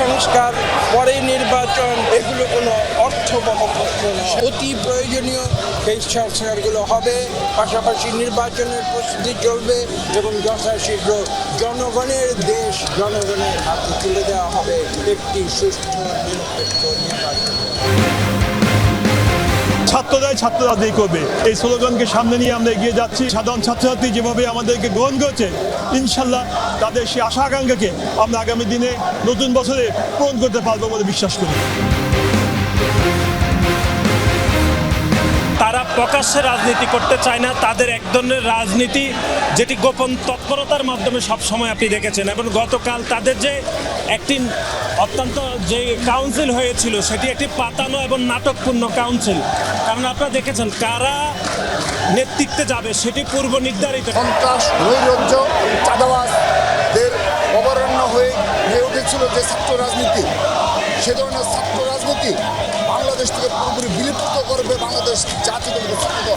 সংস্কার, পরে নির্বাচন, এগুলো কোনো প্রশ্ন অতি প্রয়োজনীয় সেই সংস্কারগুলো হবে। পাশাপাশি নির্বাচনের প্রস্তুতি চলবে এবং যথাশীঘ্র জনগণের দেশ জনগণের হাতে তুলে দেওয়া হবে একটি সুস্থ নিরপেক্ষ নির্বাচন। ছাত্ররাই ছাত্র রাজনীতি করবে। এই স্লোগানকে সামনে নিয়ে আমরা এগিয়ে যাচ্ছি। সাধারণ ছাত্রছাত্রী যেভাবে আমাদেরকে গ্রহণ করেছে, ইনশাল্লাহ তাদের সেই আশা আকাঙ্ক্ষাকে আমরা আগামী দিনে নতুন বছরে পূরণ করতে পারব বলে বিশ্বাস করি। তারা প্রকাশ্যে রাজনীতি করতে চায় না তাদের এক ধরনের রাজনীতি যেটি গোপন তৎপরতার মাধ্যমে সব সময় আপনি দেখেছেন এবং গতকাল তাদের যে একটি অত্যন্ত যে কাউন্সিল হয়েছিল সেটি একটি পাতানো এবং নাটকপূর্ণ কাউন্সিল কারণ আপনারা দেখেছেন কারা নেতৃত্বে যাবে সেটি পূর্ব নির্ধারিত সন্ত্রাস নৈরাজ্য চাঁদাবাজদের যে ছাত্র রাজনীতি, সে ধরনের ছাত্র রাজনীতি বাংলাদেশ থেকে পুরোপুরি বিলুপ্ত করবে বাংলাদেশ জাতীয় ছাত্র।